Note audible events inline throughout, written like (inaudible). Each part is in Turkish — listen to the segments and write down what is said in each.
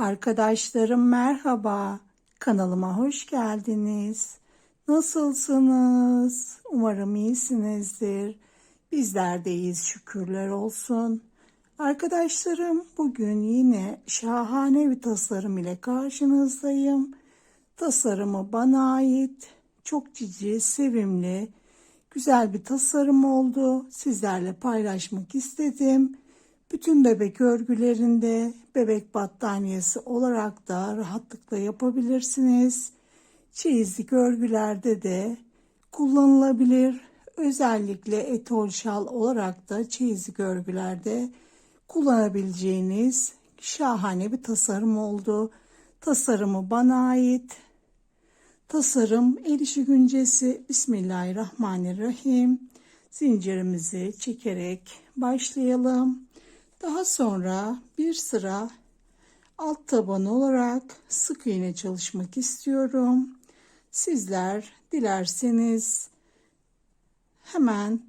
Arkadaşlarım merhaba. Kanalıma hoş geldiniz. Nasılsınız? Umarım iyisinizdir. Bizler de iyiyiz şükürler olsun. Arkadaşlarım bugün yine şahane bir tasarım ile karşınızdayım. Tasarımı bana ait. Çok cici, sevimli, güzel bir tasarım oldu. Sizlerle paylaşmak istedim. Bütün bebek örgülerinde bebek battaniyesi olarak da rahatlıkla yapabilirsiniz. Çeyizlik örgülerde de kullanılabilir. Özellikle etol şal olarak da çeyizlik örgülerde kullanabileceğiniz şahane bir tasarım oldu. Tasarımı bana ait. Tasarım el işi güncesi Bismillahirrahmanirrahim. Zincirimizi çekerek başlayalım. Daha sonra bir sıra alt taban olarak sık iğne çalışmak istiyorum. Sizler dilerseniz hemen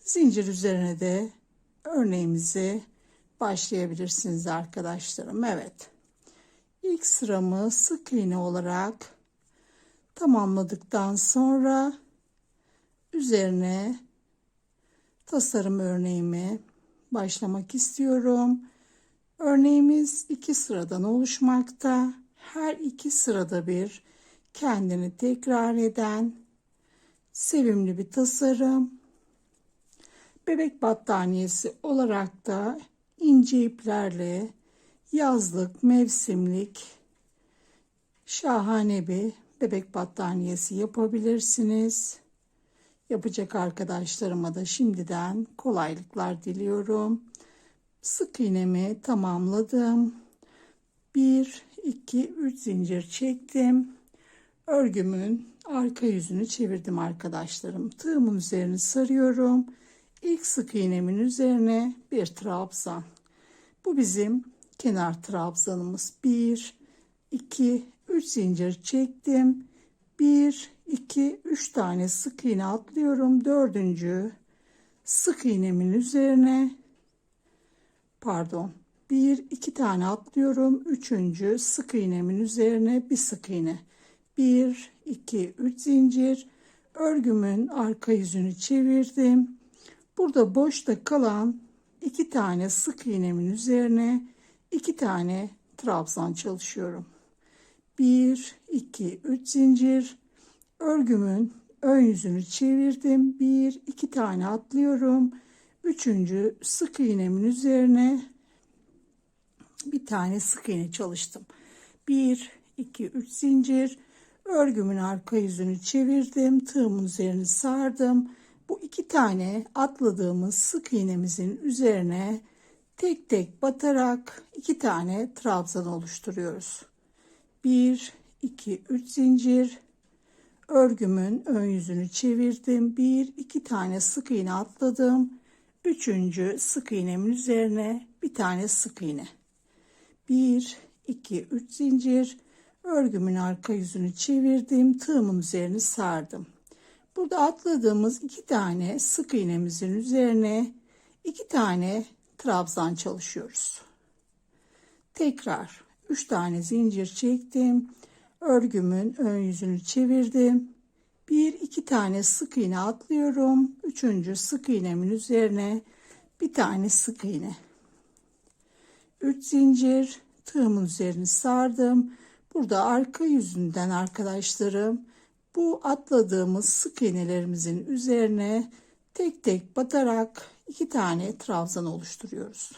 zincir üzerine de örneğimizi başlayabilirsiniz arkadaşlarım. Evet. İlk sıramı sık iğne olarak tamamladıktan sonra üzerine tasarım örneğimi başlamak istiyorum. Örneğimiz iki sıradan oluşmakta. Her iki sırada bir kendini tekrar eden sevimli bir tasarım. Bebek battaniyesi olarak da ince iplerle yazlık, mevsimlik şahane bir bebek battaniyesi yapabilirsiniz. Yapacak arkadaşlarıma da şimdiden kolaylıklar diliyorum. Sık iğnemi tamamladım. 1 2 3 zincir çektim. Örgümün arka yüzünü çevirdim arkadaşlarım. Tığımın üzerini sarıyorum. İlk sık iğnemin üzerine bir trabzan. Bu bizim kenar trabzanımız. 1 2 3 zincir çektim. 1 2 3 tane sık iğne atlıyorum. Dördüncü sık iğnemin üzerine pardon 1 2 tane atlıyorum. Üçüncü sık iğnemin üzerine bir sık iğne. 1 2 3 zincir örgümün arka yüzünü çevirdim. Burada boşta kalan iki tane sık iğnemin üzerine iki tane trabzan çalışıyorum. 1 2 3 zincir örgümün ön yüzünü çevirdim. 1 2 tane atlıyorum. Üçüncü sık iğnemin üzerine bir tane sık iğne çalıştım. 1 2 3 zincir örgümün arka yüzünü çevirdim. Tığımın üzerini sardım. Bu iki tane atladığımız sık iğnemizin üzerine tek tek batarak iki tane trabzan oluşturuyoruz. 1 2 3 zincir örgümün ön yüzünü çevirdim. 1 2 tane sık iğne atladım. Üçüncü sık iğnemin üzerine bir tane sık iğne. 1 2 3 zincir örgümün arka yüzünü çevirdim. Tığımın üzerini sardım. Burada atladığımız iki tane sık iğnemizin üzerine iki tane trabzan çalışıyoruz. Tekrar 3 tane zincir çektim. Örgümün ön yüzünü çevirdim. Bir iki tane sık iğne atlıyorum. Üçüncü sık iğnemin üzerine bir tane sık iğne. 3 zincir tığımın üzerini sardım. Burada arka yüzünden arkadaşlarım bu atladığımız sık iğnelerimizin üzerine tek tek batarak iki tane trabzan oluşturuyoruz.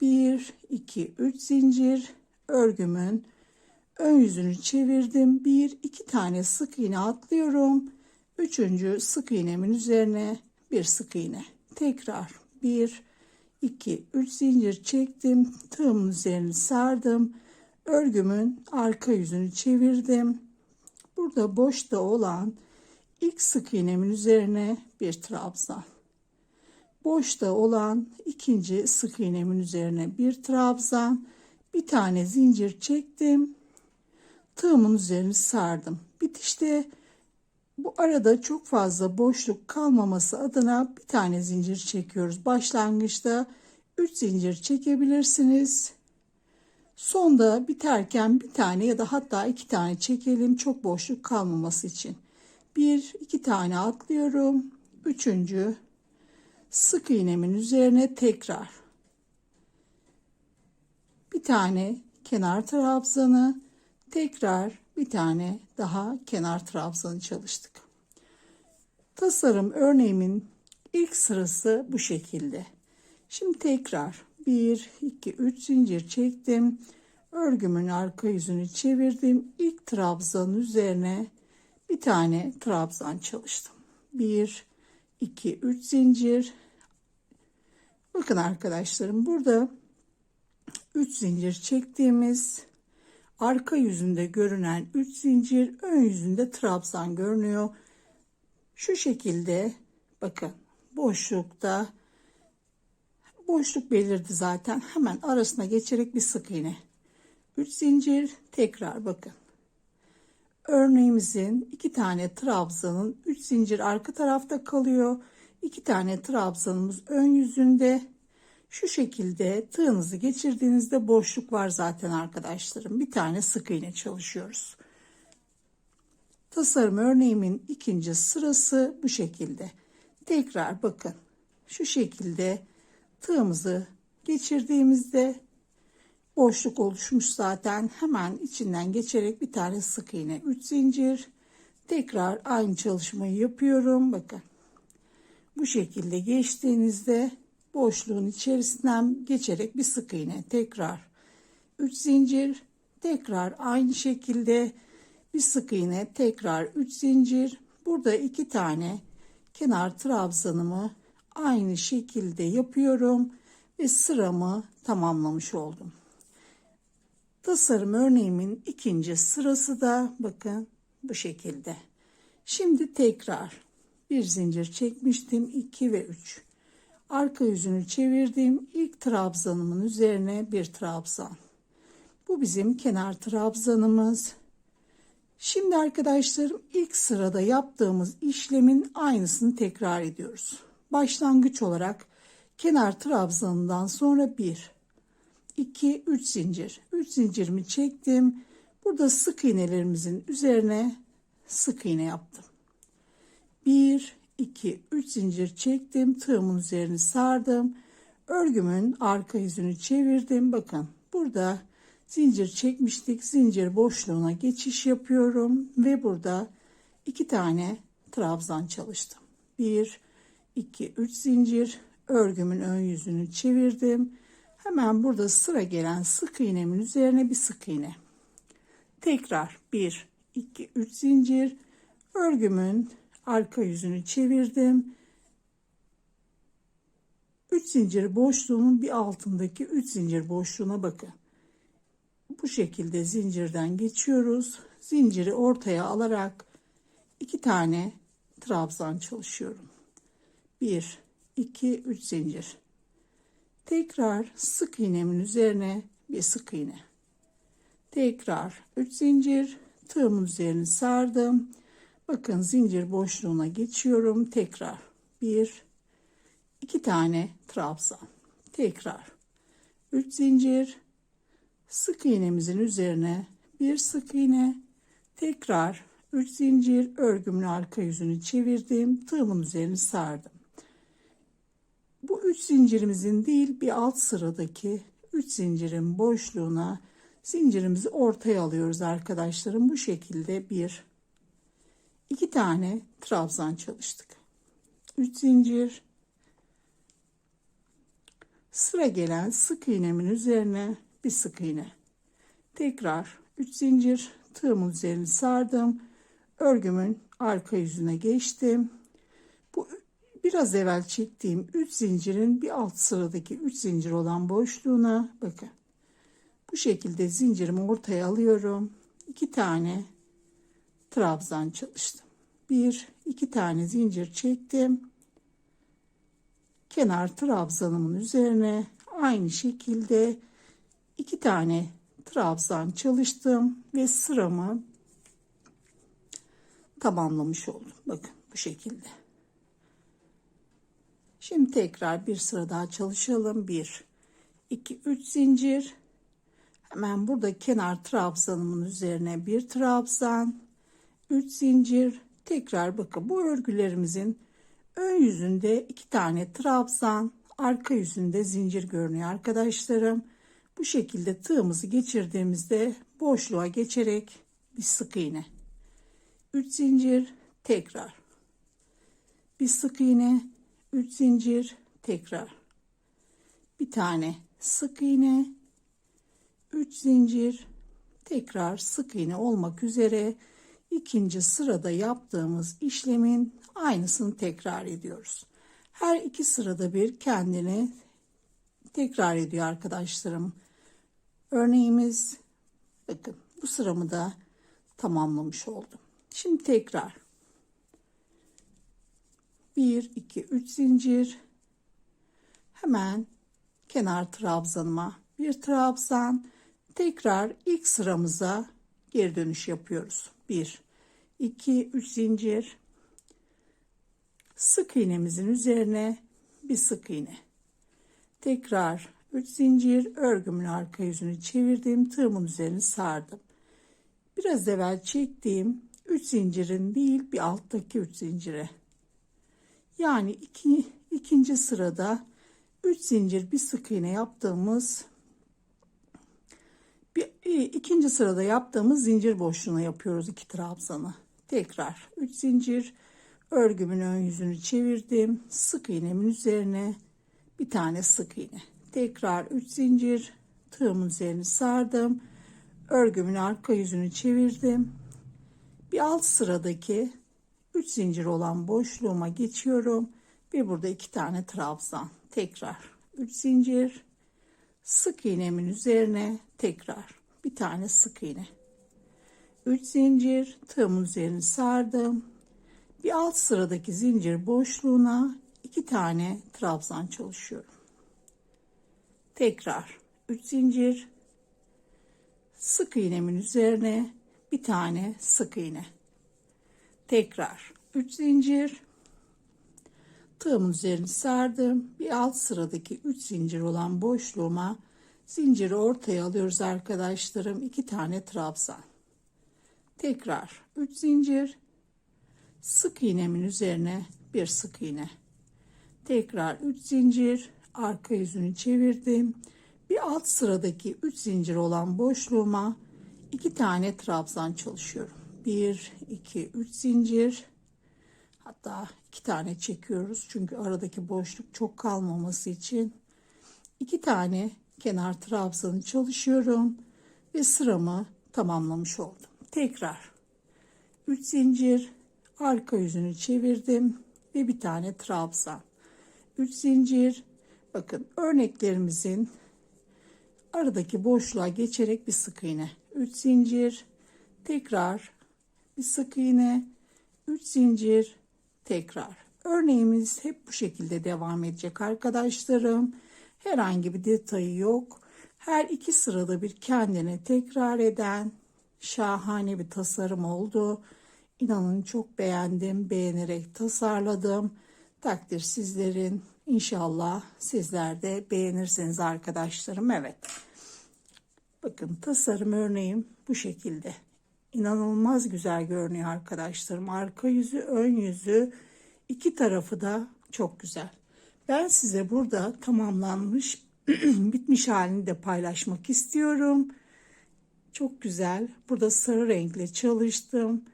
1 2 3 zincir örgümün ön yüzünü çevirdim. 1 2 tane sık iğne atlıyorum. Üçüncü sık iğnemin üzerine bir sık iğne. Tekrar 1 2 3 zincir çektim. Tığımın üzerini sardım. Örgümün arka yüzünü çevirdim. Burada boşta olan ilk sık iğnemin üzerine bir trabzan. Boşta olan ikinci sık iğnemin üzerine bir trabzan, bir tane zincir çektim. Tığımın üzerini sardım. Bitişte bu arada çok fazla boşluk kalmaması adına bir tane zincir çekiyoruz. Başlangıçta 3 zincir çekebilirsiniz. Sonda biterken bir tane ya da hatta iki tane çekelim çok boşluk kalmaması için. Bir, iki tane atlıyorum. Üçüncü sık iğnemin üzerine tekrar bir tane kenar trabzanı tekrar bir tane daha kenar trabzanı çalıştık. Tasarım örneğimin ilk sırası bu şekilde. Şimdi tekrar 1 2 3 zincir çektim. Örgümün arka yüzünü çevirdim. İlk trabzanın üzerine bir tane trabzan çalıştım. 1 2 3 zincir. Bakın arkadaşlarım burada 3 zincir çektiğimiz arka yüzünde görünen 3 zincir ön yüzünde trabzan görünüyor. Şu şekilde bakın boşlukta boşluk belirdi zaten. Hemen arasına geçerek bir sık iğne. 3 zincir tekrar bakın. Örneğimizin iki tane trabzanın 3 zincir arka tarafta kalıyor. İki tane trabzanımız ön yüzünde şu şekilde tığınızı geçirdiğinizde boşluk var zaten arkadaşlarım. Bir tane sık iğne çalışıyoruz. Tasarım örneğimin ikinci sırası bu şekilde. Tekrar bakın. Şu şekilde tığımızı geçirdiğimizde boşluk oluşmuş zaten. Hemen içinden geçerek bir tane sık iğne 3 zincir. Tekrar aynı çalışmayı yapıyorum. Bakın. Bu şekilde geçtiğinizde boşluğun içerisinden geçerek bir sık iğne tekrar 3 zincir tekrar aynı şekilde bir sık iğne tekrar 3 zincir burada iki tane kenar trabzanımı aynı şekilde yapıyorum ve sıramı tamamlamış oldum. Tasarım örneğimin ikinci sırası da bakın bu şekilde. Şimdi tekrar bir zincir çekmiştim 2 ve 3. Arka yüzünü çevirdim. İlk trabzanımın üzerine bir trabzan. Bu bizim kenar trabzanımız. Şimdi arkadaşlarım ilk sırada yaptığımız işlemin aynısını tekrar ediyoruz. Başlangıç olarak kenar trabzanından sonra 1 2 3 zincir. 3 zincirimi çektim. Burada sık iğnelerimizin üzerine sık iğne yaptım. 1 2 3 zincir çektim. Tığımın üzerini sardım. Örgümün arka yüzünü çevirdim. Bakın burada zincir çekmiştik. Zincir boşluğuna geçiş yapıyorum ve burada iki tane trabzan çalıştım. 1 2 3 zincir örgümün ön yüzünü çevirdim. Hemen burada sıra gelen sık iğnemin üzerine bir sık iğne. Tekrar 1 2 3 zincir örgümün arka yüzünü çevirdim. 3 zincir boşluğunun bir altındaki 3 zincir boşluğuna bakın. Bu şekilde zincirden geçiyoruz. Zinciri ortaya alarak iki tane trabzan çalışıyorum. 1 2 3 zincir. Tekrar sık iğnemin üzerine bir sık iğne. Tekrar 3 zincir tığımın üzerini sardım. Bakın zincir boşluğuna geçiyorum. Tekrar 1 2 tane trabzan. Tekrar 3 zincir. Sık iğnemizin üzerine bir sık iğne. Tekrar 3 zincir. Örgümün arka yüzünü çevirdim. Tığımın üzerini sardım. Bu 3 zincirimizin değil bir alt sıradaki 3 zincirin boşluğuna zincirimizi ortaya alıyoruz arkadaşlarım. Bu şekilde bir iki tane trabzan çalıştık 3 zincir sıra gelen sık iğnemin üzerine bir sık iğne. Tekrar 3 zincir tığımın üzerini sardım. Örgümün arka yüzüne geçtim. Bu biraz evvel çektiğim 3 zincirin bir alt sıradaki 3 zincir olan boşluğuna bakın. Bu şekilde zincirimi ortaya alıyorum. 2 tane trabzan çalıştım. 1 2 tane zincir çektim. Kenar trabzanımın üzerine aynı şekilde iki tane trabzan çalıştım ve sıramı tamamlamış oldum. Bakın bu şekilde. Şimdi tekrar bir sıra daha çalışalım. 1 2 3 zincir. Hemen burada kenar trabzanımın üzerine bir trabzan, 3 zincir. Tekrar bakın bu örgülerimizin ön yüzünde iki tane trabzan, arka yüzünde zincir görünüyor arkadaşlarım. Bu şekilde tığımızı geçirdiğimizde boşluğa geçerek bir sık iğne. 3 zincir tekrar. Bir sık iğne, 3 zincir tekrar. Bir tane sık iğne, 3 zincir tekrar sık iğne olmak üzere ikinci sırada yaptığımız işlemin aynısını tekrar ediyoruz. Her iki sırada bir kendini tekrar ediyor arkadaşlarım. Örneğimiz bakın bu sıramı da tamamlamış oldum. Şimdi tekrar 1 2 3 zincir hemen kenar trabzanıma bir trabzan tekrar ilk sıramıza geri dönüş yapıyoruz. 1 2 3 zincir. Sık iğnemizin üzerine bir sık iğne. Tekrar 3 zincir örgümün arka yüzünü çevirdim tığımın üzerine sardım. Biraz evvel çektiğim 3 zincirin değil bir alttaki 3 zincire. Yani iki, ikinci sırada 3 zincir bir sık iğne yaptığımız bir, ikinci sırada yaptığımız zincir boşluğuna yapıyoruz iki trabzanı. Tekrar 3 zincir örgümün ön yüzünü çevirdim. Sık iğnemin üzerine bir tane sık iğne. Tekrar 3 zincir tığımın üzerine sardım. Örgümün arka yüzünü çevirdim. Bir alt sıradaki 3 zincir olan boşluğuma geçiyorum. Bir burada iki tane trabzan. Tekrar 3 zincir sık iğnemin üzerine tekrar bir tane sık iğne. 3 zincir tığımın üzerine sardım. Bir alt sıradaki zincir boşluğuna iki tane trabzan çalışıyorum. Tekrar 3 zincir sık iğnemin üzerine bir tane sık iğne. Tekrar 3 zincir tığımın üzerine sardım. Bir alt sıradaki 3 zincir olan boşluğuma zinciri ortaya alıyoruz arkadaşlarım. 2 tane trabzan. Tekrar 3 zincir. Sık iğnemin üzerine bir sık iğne. Tekrar 3 zincir. Arka yüzünü çevirdim. Bir alt sıradaki 3 zincir olan boşluğuma 2 tane trabzan çalışıyorum. 1 2 3 zincir Hatta iki tane çekiyoruz. Çünkü aradaki boşluk çok kalmaması için. iki tane kenar trabzanı çalışıyorum. Ve sıramı tamamlamış oldum. Tekrar 3 zincir arka yüzünü çevirdim ve bir tane trabzan. 3 zincir bakın örneklerimizin aradaki boşluğa geçerek bir sık iğne 3 zincir tekrar bir sık iğne 3 zincir tekrar. Örneğimiz hep bu şekilde devam edecek arkadaşlarım. Herhangi bir detayı yok. Her iki sırada bir kendine tekrar eden şahane bir tasarım oldu. İnanın çok beğendim, beğenerek tasarladım. Takdir sizlerin. İnşallah sizler de beğenirsiniz arkadaşlarım. Evet. Bakın tasarım örneğim bu şekilde inanılmaz güzel görünüyor arkadaşlarım. Arka yüzü, ön yüzü iki tarafı da çok güzel. Ben size burada tamamlanmış, (clears throat) bitmiş halini de paylaşmak istiyorum. Çok güzel. Burada sarı renkle çalıştım.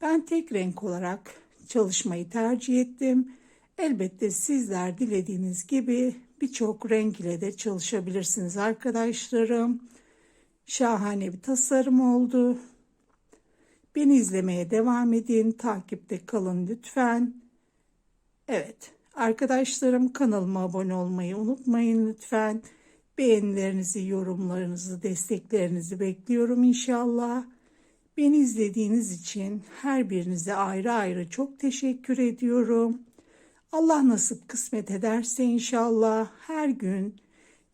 Ben tek renk olarak çalışmayı tercih ettim. Elbette sizler dilediğiniz gibi birçok renk ile de çalışabilirsiniz arkadaşlarım. Şahane bir tasarım oldu. Beni izlemeye devam edin. Takipte kalın lütfen. Evet. Arkadaşlarım kanalıma abone olmayı unutmayın lütfen. Beğenilerinizi, yorumlarınızı, desteklerinizi bekliyorum inşallah. Beni izlediğiniz için her birinize ayrı ayrı çok teşekkür ediyorum. Allah nasip kısmet ederse inşallah her gün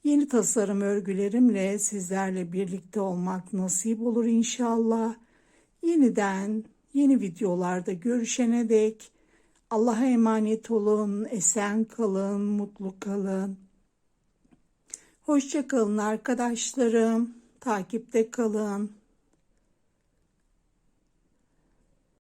yeni tasarım örgülerimle sizlerle birlikte olmak nasip olur inşallah. Yeniden yeni videolarda görüşene dek Allah'a emanet olun, esen kalın, mutlu kalın. Hoşça kalın arkadaşlarım. Takipte kalın.